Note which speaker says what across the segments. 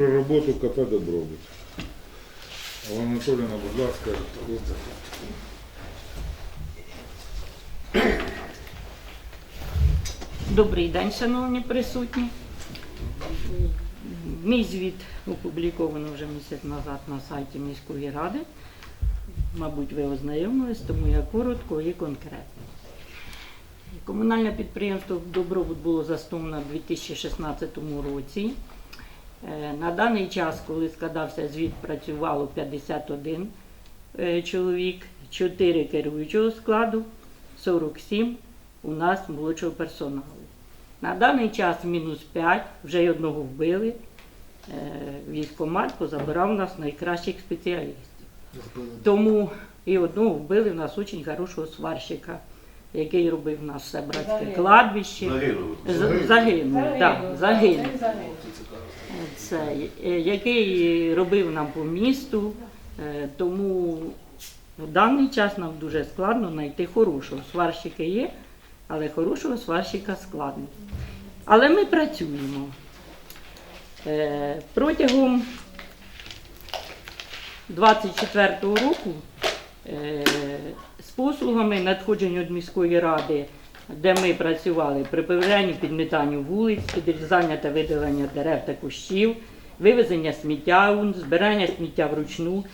Speaker 1: Про роботу КП Добробут. Олена Анатоліївна, будь ласка,
Speaker 2: Добрий день, шановні присутні. Мій звіт опубліковано вже місяць назад на сайті міської ради. Мабуть, ви ознайомились, тому я коротко і конкретно. Комунальне підприємство Добробут було засновано в 2016 році. Е, На даний час, коли складався звіт, працювало 51 е, чоловік, 4 керуючого складу, 47 у нас молодшого персоналу. На даний час мінус 5, вже й одного вбили. Е, Військкомат позабирав нас найкращих спеціалістів. Тому і одного вбили в нас дуже хорошого сварщика, який робив у нас все братське
Speaker 3: Загинув.
Speaker 2: кладбище.
Speaker 4: Загинув.
Speaker 2: Загинув, так, загинув.
Speaker 3: Це
Speaker 2: е, який робив нам по місту, е, тому в даний час нам дуже складно знайти хорошого. Сварщики є, але хорошого сварщика складно. Але ми працюємо. Е, Протягом 24-го року з послугами надходження від міської ради, де ми працювали при прибиранні вулиць, підрізання та видалення дерев та кущів, вивезення сміття, збирання сміття вручну,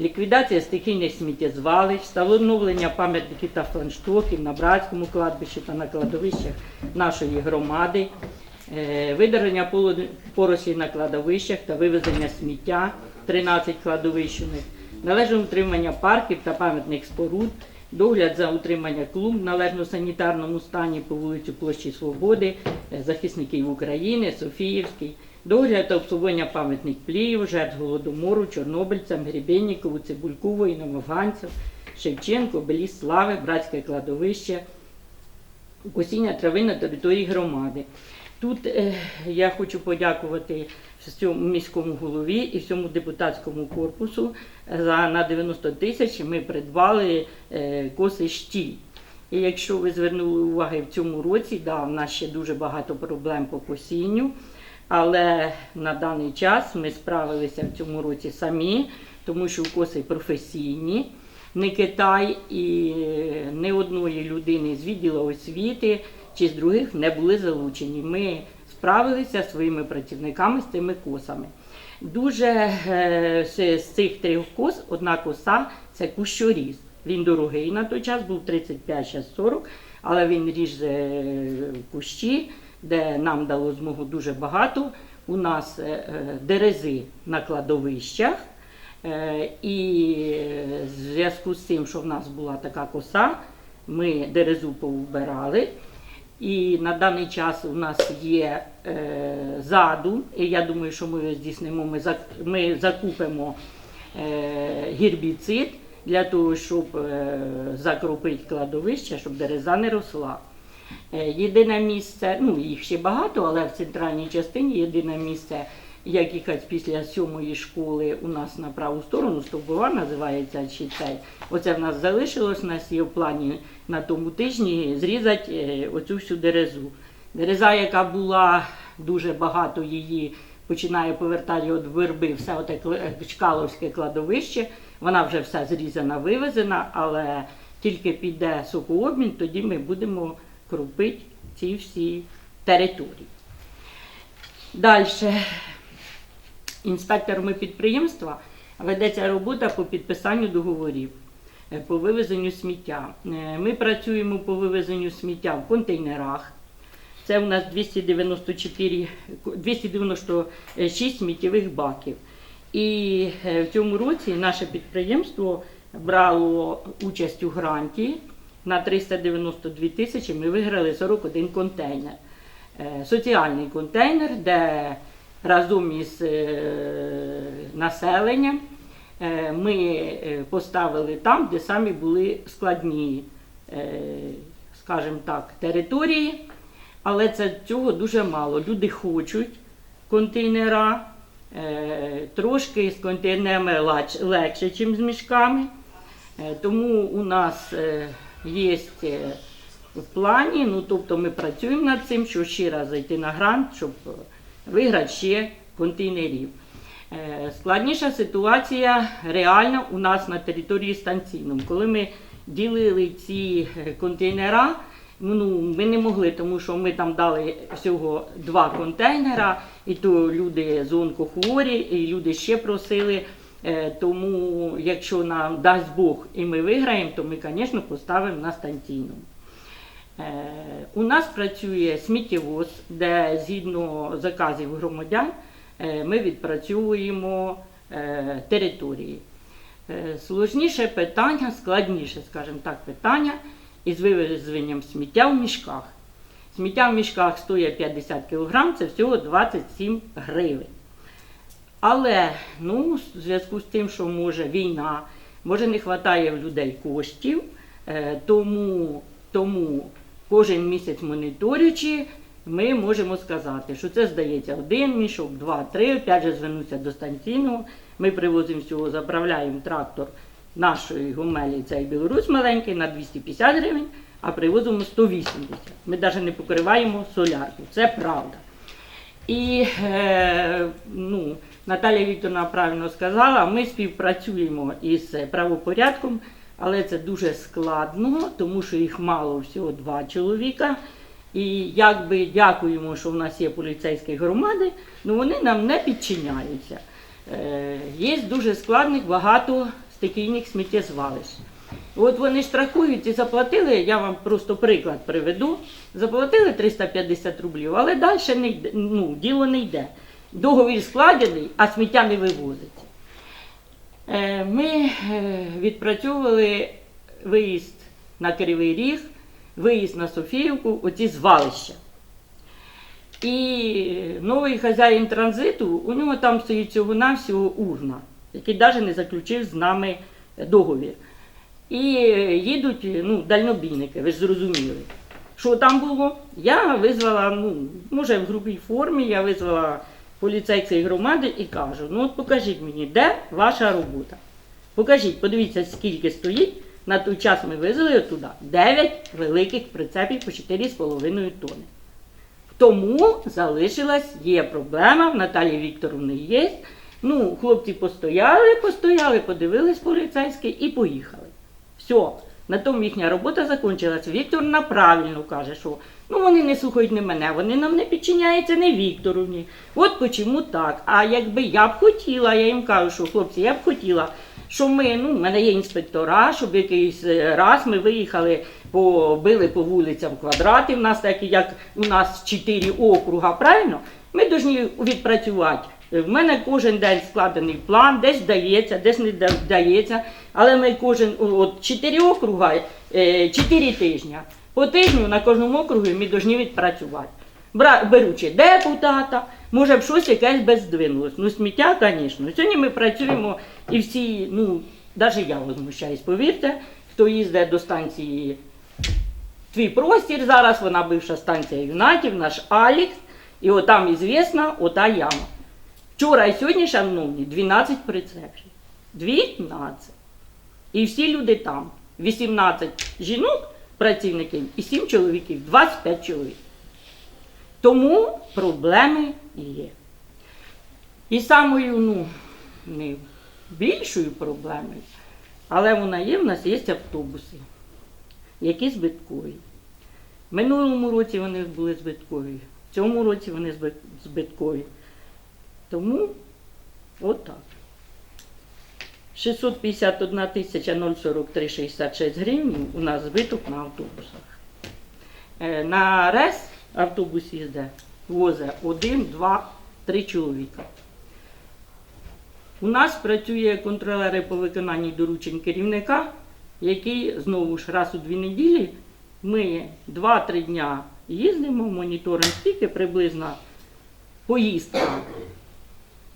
Speaker 2: ліквідація стихійних сміттєзвалищ, встановлення пам'ятників та фланштоків на братському кладбищі та на кладовищах нашої громади, е, видалення порослі на кладовищах та вивезення сміття 13 кладовищ у належне утримання парків та пам'ятних споруд, догляд за утримання клумб в належно санітарному стані по вулиці Площі Свободи, е, захисників України, Софіївський, догляд та обслуговування пам'ятних пліїв, жертв голодомору, чорнобильцям, Гребеннікову, Цибульку, воїнам, афганців, Шевченко, Беліс Слави, Братське кладовище, косіння трави на території громади. Тут е, я хочу подякувати всьому міському голові і всьому депутатському корпусу за на 90 тисяч ми придбали е, коси штіль. І якщо ви звернули увагу в цьому році, да, в нас ще дуже багато проблем по косінню, але на даний час ми справилися в цьому році самі, тому що коси професійні не Китай і не одної людини з відділу освіти чи з других не були залучені. Ми справилися своїми працівниками з цими косами. Дуже е, з, цих трьох кос одна коса це кущоріз. Він дорогий на той час, був 35-40, але він ріже е, кущі, де нам дало змогу дуже багато. У нас е, дерези на кладовищах. І в зв'язку з тим, що в нас була така коса, ми дерезу повбирали. І на даний час у нас є заду, і я думаю, що ми здійснимо. Ми, ми закупимо е, гербіцид для того, щоб е, закропити кладовище, щоб дереза не росла. Е, Єдине місце, ну їх ще багато, але в центральній частині єдине місце, як їхати після сьомої школи у нас на праву сторону, стовбова називається чи цей. Оце в нас залишилось, у нас є в плані на тому тижні зрізати е, оцю всю дерезу. Дереза, яка була дуже багато її, починає повертати від верби, все оте Чкаловське кладовище, вона вже вся зрізана, вивезена, але тільки піде сокообмін, тоді ми будемо кропити ці всі території. Далі. Інспекторами підприємства ведеться робота по підписанню договорів е, по вивезенню сміття. Е, Ми працюємо по вивезенню сміття в контейнерах. Це у нас 294, 296 сміттєвих баків. І е, в цьому році наше підприємство брало участь у гранті на 392 тисячі. Ми виграли 41 контейнер. Е, Соціальний контейнер, де разом із е, населенням ми поставили там, де самі були складні, скажімо так, території. Але це цього дуже мало. Люди хочуть контейнера, е, трошки з контейнерами лач- легше, ніж з мішками. Е, Тому у нас е, є е, в плані, ну тобто ми працюємо над цим, що ще раз зайти на грант, щоб виграти ще контейнерів. Е, Складніша ситуація реальна у нас на території станційному. Коли ми ділили ці е, контейнера, ну, ми не могли, тому що ми там дали всього два контейнера, і то люди з онкохворі, і люди ще просили. Е, Тому, якщо нам дасть Бог і ми виграємо, то ми, звісно, поставимо на станційному. Е, У нас працює сміттєвоз, де згідно заказів громадян е, ми відпрацьовуємо території. Сложніше питання, складніше, скажімо так, питання із вивезенням сміття в мішках. Сміття в мішках стоїть 50 кг, це всього 27 гривень. Але ну, в зв'язку з тим, що може війна, може не вистачає в людей коштів, е, тому, тому кожен місяць моніторюючи, ми можемо сказати, що це здається один мішок, два, три. Опять же звернуся до станційного. Ми привозимо всього, заправляємо трактор нашої гомелі, цей білорусь маленький, на 250 гривень, а привозимо 180. Ми навіть не покриваємо солярку. Це правда. І е, ну, Наталія Вікторовна правильно сказала, ми співпрацюємо із правопорядком, але це дуже складно, тому що їх мало всього два чоловіка. І якби дякуємо, що в нас є поліцейські громади, але вони нам не підчиняються. Е, є дуже складних багато стихійних сміттєзвалищ. От вони штрафують і заплатили, я вам просто приклад приведу. Заплатили 350 рублів, але далі не йде, ну, діло не йде. Договір складений, а сміття не вивозиться. Е, Ми е, відпрацьовували виїзд на Кривий Ріг, виїзд на Софіївку, оці звалища. І новий хазяїн транзиту, у нього там стоїть всього-навсього урна, який навіть не заключив з нами договір. І їдуть ну, дальнобійники, ви ж зрозуміли. Що там було? Я визвала, ну, може в грубій формі, я визвала поліцейської громади і кажу: ну от покажіть мені, де ваша робота. Покажіть, подивіться, скільки стоїть. На той час ми везли туди 9 великих прицепів по 4,5 тонни. Тому залишилась, є проблема, в Наталії Вікторовни є. Ну, хлопці постояли, постояли, подивились поліцейські і поїхали. Все. На тому їхня робота закінчилась. Вікторовна правильно каже, що ну вони не слухають не мене, вони нам не підчиняються не Вікторовні. От чому так. А якби я б хотіла, я їм кажу, що хлопці, я б хотіла, що ми, ну, в мене є інспектора, щоб якийсь е, раз ми виїхали, побили по вулицям квадрати. В нас такі, як у нас чотири округа, правильно? Ми повинні відпрацювати. В мене кожен день складений план, десь вдається, десь не вдається. Але ми кожен от чотири округа, е, чотири тижні. По тижню на кожному округі ми повинні відпрацювати. Беручи депутата, може б щось якесь би здвинулось. Ну, сміття, звісно. Сьогодні ми працюємо і всі, ну, навіть я возмущаюсь, повірте, хто їздить до станції Твій простір зараз, вона бивша станція Юнайтів, наш Алікс, і отам ізвісна ота яма. Вчора і сьогодні, шановні, 12 прицепів. 12. І всі люди там. 18 жінок, працівників і 7 чоловіків, 25 чоловік. Тому проблеми є. І самою, ну, не більшою проблемою, але вона є, в нас є автобуси, які збиткові. Минулому році вони були збиткові, в цьому році вони збиткові. Тому отак. 651 тисяча 043,66 гривень у нас збиток на автобусах. Е, На РЕС автобус їздить, возить один, два, три чоловіка. У нас працює контролери по виконанні доручень керівника, який знову ж раз у дві неділі ми 2-3 дня їздимо, моніторимо скільки приблизно поїздка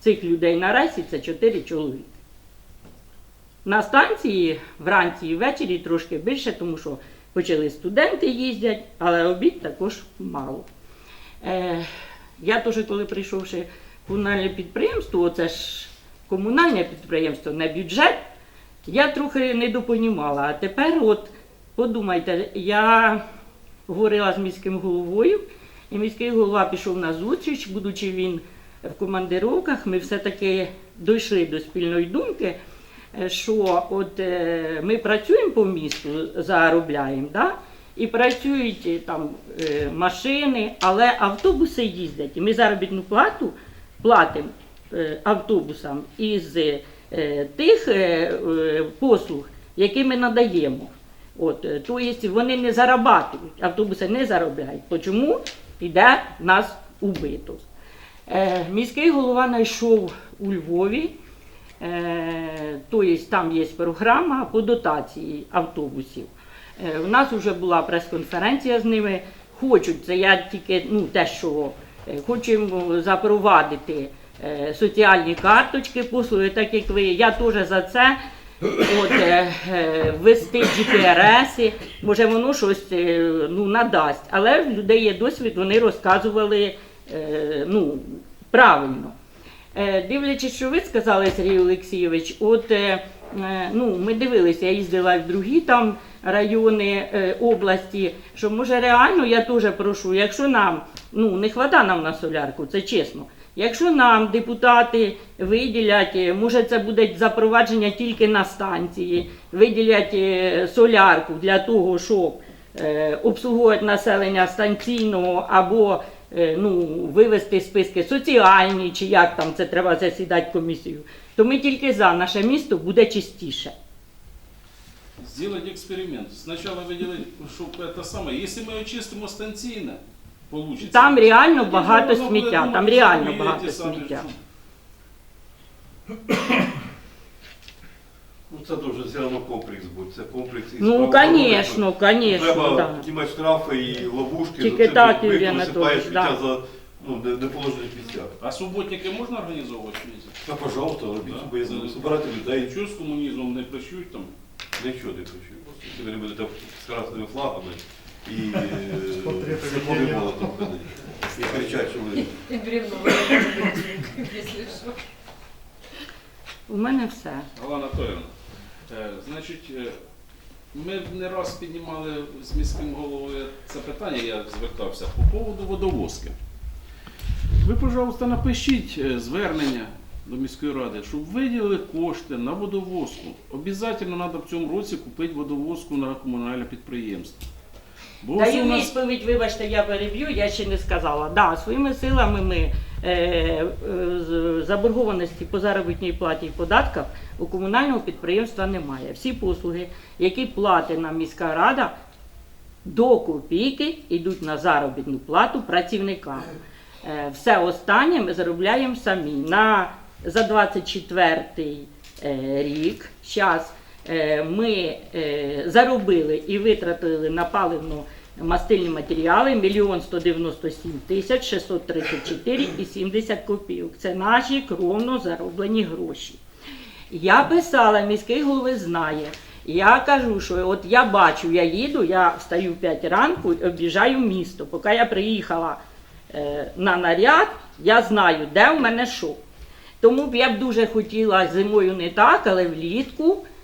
Speaker 2: цих людей на рейсі це 4 чоловіки. На станції вранці і ввечері трошки більше, тому що почали студенти їздять, але обід також мало. Е, я теж, коли прийшовши в комунальне підприємство, оце ж комунальне підприємство, не бюджет, я трохи недопонімала. А тепер, от подумайте, я говорила з міським головою, і міський голова пішов на зустріч, будучи він в командировках ми все-таки дійшли до спільної думки, е, що от е, ми працюємо по місту, заробляємо, да? і працюють е, там машини, але автобуси їздять. І ми заробітну плату платимо автобусам із тих послуг, які ми надаємо. От, тобто вони не зарабатують, автобуси не заробляють. Чому йде нас убиток? Е, міський голова знайшов у Львові, е, тобто там є програма по дотації автобусів. Е, у нас вже була прес-конференція з ними. Хочуть, це я тільки ну, те, що е, хочемо запровадити е, соціальні карточки, послуги, так як ви. Я теж за це. От, е, е, ввести GPRS, може воно щось е, ну, надасть. Але в людей є досвід, вони розказували е, ну, правильно. Е, Дивлячись, що ви сказали, Сергій Олексійович, от е, е, ну, ми дивилися, я їздила в другі там райони е, області, що може реально я теж прошу, якщо нам ну, не хвата нам на солярку, це чесно. Якщо нам депутати виділять, е, може це буде запровадження тільки на станції, виділять е, солярку для того, щоб е, обслуговувати населення станційного або е, ну, вивести списки соціальні, чи як там це треба засідати комісію, то ми тільки за наше місто буде чистіше.
Speaker 3: Сделать эксперимент. Сначала выделить, чтобы это самое. Если мы очистимо станційне, получится.
Speaker 2: Там реально
Speaker 3: Тоді
Speaker 2: багато
Speaker 3: можна буде
Speaker 2: сміття,
Speaker 3: думати,
Speaker 2: там
Speaker 3: що
Speaker 2: реально
Speaker 3: ви
Speaker 2: багато
Speaker 3: ті самі,
Speaker 2: сміття.
Speaker 4: Ну це дуже все одно комплекс буде. Це комплекс із
Speaker 2: Ну,
Speaker 4: правоохоронних.
Speaker 2: звісно, звісно,
Speaker 4: Треба
Speaker 2: да.
Speaker 4: знімати штрафи і ловушки.
Speaker 2: Тільки
Speaker 4: за це
Speaker 2: так,
Speaker 4: ви-
Speaker 2: Юрій
Speaker 4: ви
Speaker 2: Анатолійович, да.
Speaker 4: за ну, не- неположених місцях.
Speaker 3: А суботники можна організовувати місяць?
Speaker 4: Та, пожалуйста, робіть
Speaker 3: Да.
Speaker 4: собі, збирати людей.
Speaker 3: Нічого з комунізмом не прищуть там.
Speaker 4: Нічого не хочу. Якщо ви не будете з красними флагами і е,
Speaker 5: портретами
Speaker 4: з любов'ю
Speaker 5: Леніна.
Speaker 4: молотом ходити. І кричать, що ви
Speaker 6: И бревно, если что.
Speaker 2: У мене все.
Speaker 3: Алла Анатолійовна, е, значить, е, ми не раз піднімали з міським головою це питання, я звертався по поводу водовозки. Ви, пожалуйста, напишіть е, звернення до міської ради, щоб виділили кошти на водовозку. Обов'язково треба в цьому році купити водовозку на комунальне підприємство.
Speaker 2: Даю
Speaker 3: нас
Speaker 2: відповідь, вибачте, я переб'ю, я ще не сказала. Да, своїми силами ми е, е, заборгованості по заробітній платі і податках у комунального підприємства немає. Всі послуги, які платить нам міська рада, до копійки йдуть на заробітну плату працівникам. Е, Все останнє ми заробляємо самі. На, за 24 е, рік зараз ми е, заробили і витратили на паливно мастильні матеріали 1 197 тисяч 634 і 70 копійок. Це наші кровно зароблені гроші. Я писала, міський голови знає. Я кажу, що от я бачу, я їду, я встаю в 5 ранку і об'їжджаю місто. Поки я приїхала е, на наряд, я знаю, де в мене що. Тому б я б дуже хотіла зимою не так, але влітку, е,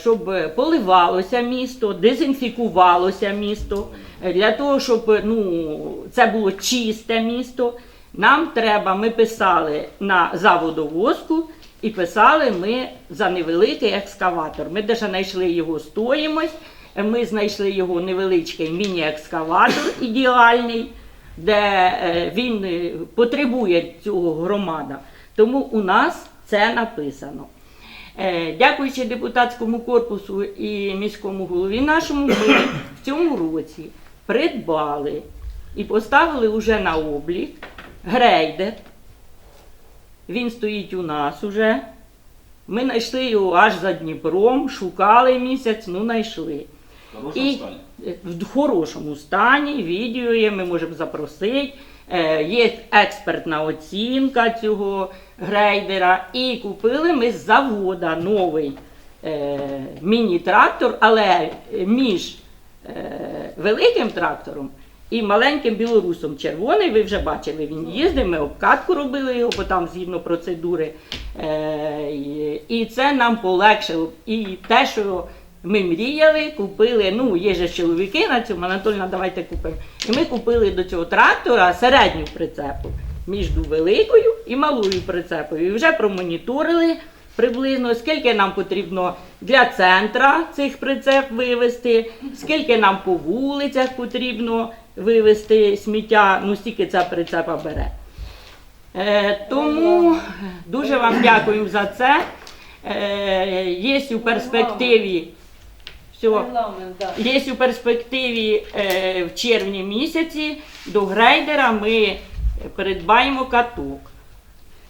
Speaker 2: щоб поливалося місто, дезінфікувалося місто, е, для того, щоб ну, це було чисте місто. Нам треба, ми писали на заводовозку і писали ми за невеликий екскаватор. Ми навіть знайшли його стоїмость, е, ми знайшли його невеличкий міні-екскаватор ідеальний, де е, він е, потребує цього громада. Тому у нас це написано. Е, Дякуючи депутатському корпусу і міському голові нашому, ми в цьому році придбали і поставили уже на облік грейдер. Він стоїть у нас уже. Ми знайшли його аж за Дніпром, шукали місяць, ну знайшли.
Speaker 3: в хорошому
Speaker 2: І
Speaker 3: стані.
Speaker 2: в хорошому стані, відео є, ми можемо запросити. Е, Є експертна оцінка цього грейдера. І купили ми з завода новий е, міні-трактор, але між е, великим трактором і маленьким білорусом червоний, ви вже бачили, він їздив, ми обкатку робили його, бо там згідно процедури. І це нам полегшило. І те, що ми мріяли, купили, ну, є же чоловіки на цьому, Анатольна, давайте купимо. І ми купили до цього трактора середню прицепу. між великою і малою прицепою. І вже промоніторили приблизно, скільки нам потрібно для центра цих прицеп вивезти, скільки нам по вулицях потрібно вивезти сміття, ну стільки ця прицепа бере. Е, тому дуже вам дякую за це. Е, є у перспективі. Все,
Speaker 6: Регламент, да.
Speaker 2: Є у перспективі е, в червні місяці до грейдера ми придбаємо каток.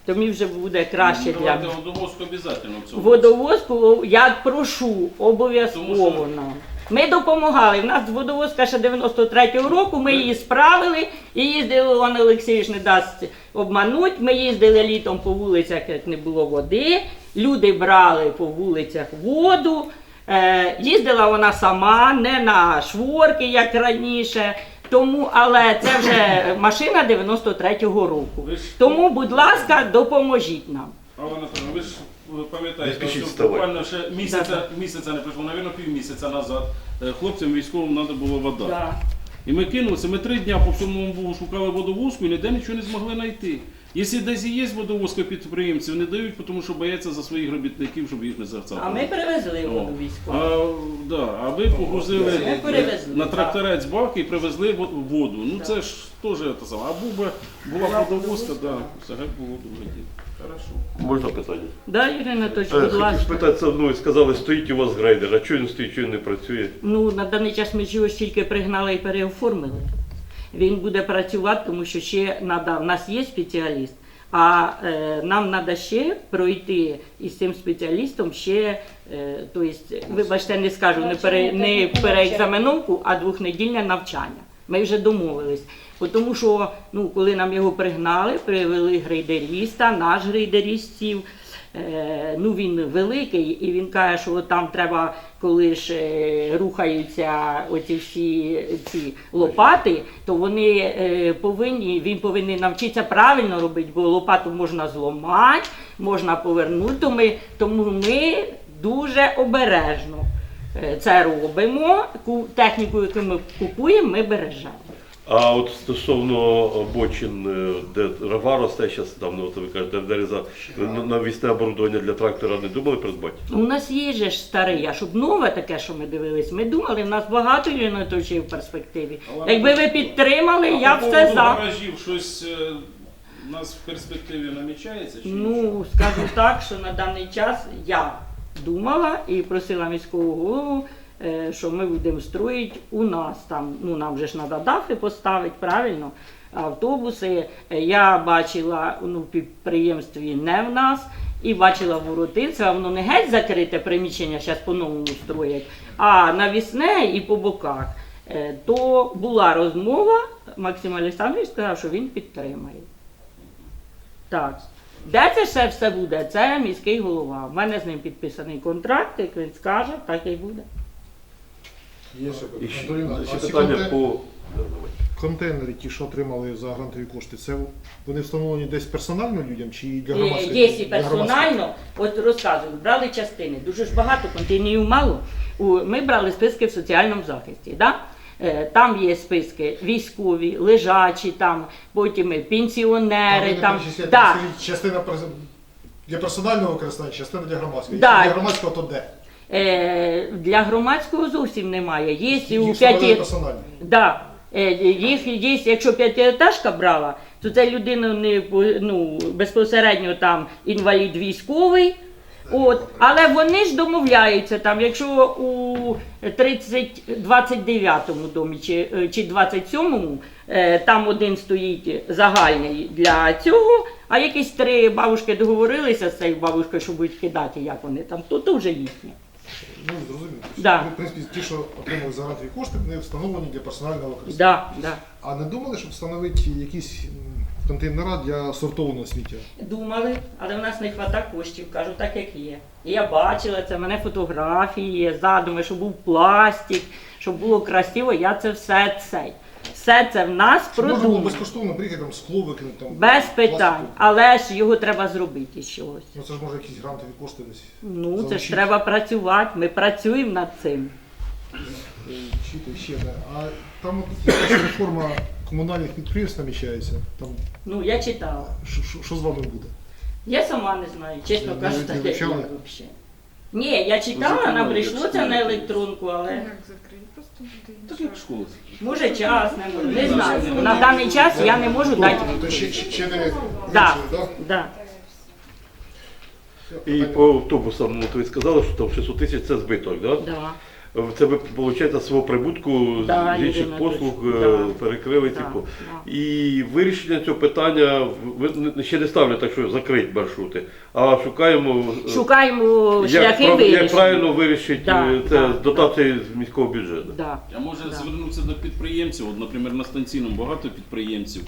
Speaker 2: Тому вже буде краще
Speaker 3: Ну,
Speaker 2: для
Speaker 3: Давайте водовозку обов'язково в цьому.
Speaker 2: водовозку. Я прошу обов'язково
Speaker 3: Тому що-
Speaker 2: нам. Ми допомагали. У нас водовозка ще 93-го року, ми її справили і їздили, Іван Олексійович не дасть обмануть. Ми їздили літом по вулицях, як не було води. Люди брали по вулицях воду. Е, їздила вона сама, не на шворки, як раніше. Тому, але це вже машина 93-го року. Тому, будь ласка, допоможіть нам.
Speaker 3: Алла Анатольовна, ви ж пам'ятаєте, що буквально ще місяця, місяця не пройшло, навірно, півмісяця назад. е, Хлопцям військовим треба було вода.
Speaker 2: Да.
Speaker 3: І ми кинулися, ми три дня по всьому шукали водовозку і ніде нічого не змогли знайти. Якщо десь і є водовозка підприємців, не дають, тому що бояться за своїх робітників, щоб їх не.
Speaker 2: А ми привезли
Speaker 3: О.
Speaker 2: воду військову.
Speaker 3: А, да, а ви погрузили
Speaker 2: Ми перевезли,
Speaker 3: на
Speaker 2: так.
Speaker 3: тракторець баки і привезли во- воду. Ну це ж теж те саме. А був би була водовозка, да, все було друге діло. Хорошо.
Speaker 4: Можна питання?
Speaker 2: Да, Юрій Анатольович,
Speaker 4: Е,
Speaker 2: будь
Speaker 4: Хотів
Speaker 2: ласка.
Speaker 4: спитатися, ну, сказали, стоїть у вас грейдер, а чого він стоїть, чого він не працює?
Speaker 2: Ну, на даний час ми ж його тільки пригнали і переоформили. Він буде працювати, тому що ще надо, в нас є спеціаліст, а е, нам треба ще пройти із цим спеціалістом ще, е, то есть, вибачте, не скажу, не, пере, не переекзаменовку, а двохнедільне навчання. Ми вже домовились. Тому що ну, коли нам його пригнали, привели грейдеріста, наш грейдеріст сів, Е, ну він великий, і він каже, що там треба, коли ж е, рухаються оці всі ці лопати, то вони е, повинні, він повинен навчитися правильно робити, бо лопату можна зламати, можна повернути. Тому ми дуже обережно е, це робимо. Ку- Техніку, яку ми купуємо, ми бережемо.
Speaker 4: А от стосовно бочин, е, де трава росте, зараз там, ну, от ви кажете, де реза, навісне оборудовання для трактора не думали придбати?
Speaker 2: У нас є же ж старий, а щоб нове таке, що ми дивились, ми думали, в нас багато Анатольович в перспективі.
Speaker 3: Але-
Speaker 2: Якби ви підтримали,
Speaker 3: А
Speaker 2: я
Speaker 3: по
Speaker 2: все за.
Speaker 3: гаражів щось е, у нас в перспективі намічається? Чи нічого?
Speaker 2: Ну, скажу так, що на даний час я думала і просила міського голову, що ми будемо строїти у нас там. Ну нам же ж треба дафи поставити, правильно. Автобуси. Е, Я бачила ну, в підприємстві не в нас. І бачила воротинця, воно не геть закрите приміщення, зараз по-новому строять, а навісне і по боках. Е, То була розмова, Максим Олександрович сказав, що він підтримає. Так. Де це все, все буде? Це міський голова. У мене з ним підписаний контракт, як він скаже, так і буде.
Speaker 1: Є ще
Speaker 4: І ще,
Speaker 5: Анатоліна,
Speaker 4: ще
Speaker 5: а ці
Speaker 4: питання
Speaker 5: конте-
Speaker 4: по... Да, давай.
Speaker 5: Контейнери, ті, що отримали за грантові кошти, це вони встановлені десь персонально людям чи для
Speaker 2: Е,
Speaker 5: громадських?
Speaker 2: Є і
Speaker 5: для громадських?
Speaker 2: персонально, от розказую, брали частини, дуже ж багато, контейнерів мало. У- Ми брали списки в соціальному захисті. Да? Е, Там є списки військові, лежачі, там, потім і пенсіонери.
Speaker 5: вони
Speaker 2: Там,
Speaker 5: перечисляють,
Speaker 2: да.
Speaker 5: скажіть, частина перс- для персонального використання, частина для громадського.
Speaker 2: Да.
Speaker 5: Якщо для громадського, то де?
Speaker 2: Е, Для громадського зовсім немає. Є і у п'яті. Да. Е, Їх є, якщо п'ятиетажка брала, то це людина не ну, безпосередньо там інвалід військовий. От, але вони ж домовляються там, якщо у 30, 29-му домі чи, е, чи 27-му е, там один стоїть загальний для цього, а якісь три бабушки договорилися з цією бабушкою, що будуть кидати, як вони там, то, то вже їхнє.
Speaker 5: Ну.
Speaker 2: Да.
Speaker 5: В принципі, ті, що отримали за грантові кошти, вони встановлені для персонального використання.
Speaker 2: Да, да.
Speaker 5: А не думали, щоб встановити якісь контейнера для сортованого сміття?
Speaker 2: Думали, але в нас не вистачає коштів, кажу, так як є. І я бачила це, в мене фотографії є, задуми, щоб був пластик, щоб було красиво. Я це все цей. Все це в нас
Speaker 5: Щоб можна було
Speaker 2: продумано.
Speaker 5: безкоштовно приїхати там скло викинути там.
Speaker 2: Без питань.
Speaker 5: пластику?
Speaker 2: Але ж його треба зробити з чогось.
Speaker 5: Ну це ж може якісь грантові кошти десь.
Speaker 2: Ну, це ж
Speaker 5: залучити.
Speaker 2: треба працювати. Ми працюємо над цим.
Speaker 5: Е, Чи то ще не. А там от якась реформа комунальних підприємств намічається. Там
Speaker 2: Ну, я читала.
Speaker 5: що, що, що з вами буде?
Speaker 2: Я сама не знаю, чесно
Speaker 5: Ви
Speaker 2: кажучи,
Speaker 5: не
Speaker 2: так я
Speaker 5: вивчали?
Speaker 2: взагалі. Ні, я читала, нам
Speaker 3: як
Speaker 2: прийшло це на електронку, але
Speaker 6: Як закрити? Просто буде
Speaker 3: Так
Speaker 6: інша.
Speaker 3: як школа.
Speaker 2: може час не може. Не знаю. На даний час я не можу дати
Speaker 5: То ще, ще, ще не
Speaker 2: Да. Да.
Speaker 4: І по автобусам, ну, ви сказали, що там 600 тисяч це збиток, да?
Speaker 2: Да.
Speaker 4: Це ви, виходить, свого прибутку
Speaker 2: Да,
Speaker 4: з інших
Speaker 2: Ірина,
Speaker 4: послуг е,
Speaker 2: Да.
Speaker 4: перекрили,
Speaker 2: Да,
Speaker 4: типу.
Speaker 2: да.
Speaker 4: І вирішення цього питання ви ще не ставлять так, що закрити маршрути, а шукаємо, е,
Speaker 2: Шукаємо
Speaker 4: як,
Speaker 2: шляхи
Speaker 4: прав- як правильно вирішити
Speaker 2: Да,
Speaker 4: е, це
Speaker 2: да,
Speaker 4: з дотації з міського бюджету.
Speaker 2: Да.
Speaker 3: А може
Speaker 2: Да.
Speaker 3: звернутися до підприємців, от, наприклад, на станційному багато підприємців,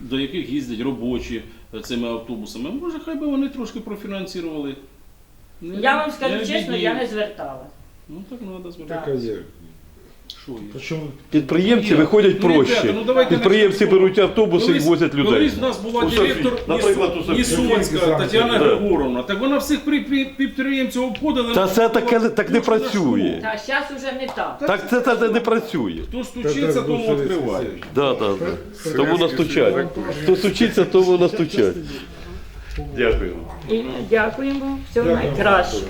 Speaker 3: до яких їздять робочі цими автобусами. Може, хай би вони трошки профінансували. Не-
Speaker 2: Я вам скажу
Speaker 3: не
Speaker 2: чесно, я не звертала.
Speaker 3: Ну так треба
Speaker 1: Така
Speaker 3: звертати.
Speaker 1: є.
Speaker 3: Що є?
Speaker 5: Причому
Speaker 4: Підприємці
Speaker 3: Ні,
Speaker 4: виходять
Speaker 3: ну, ребята,
Speaker 4: проще.
Speaker 3: ну, давайте
Speaker 4: Підприємці
Speaker 3: начнемо.
Speaker 4: беруть автобуси і
Speaker 3: Колись-
Speaker 4: возять людей.
Speaker 3: Колись в нас була
Speaker 4: У
Speaker 3: директор
Speaker 4: Наприклад, у
Speaker 3: Тетяна
Speaker 4: Да.
Speaker 3: Григоровна. Так вона всіх при- при- підприємців обходила.
Speaker 4: Та це таке так не
Speaker 3: Ну,
Speaker 4: працює.
Speaker 2: Та зараз уже не так.
Speaker 4: Так це, це не працює.
Speaker 3: Хто стучиться, тому відкривають.
Speaker 4: Да, да, да. Тому настучать. Хто стучиться, тому настучать. Дякую.
Speaker 2: І дякуємо. Всього найкращого.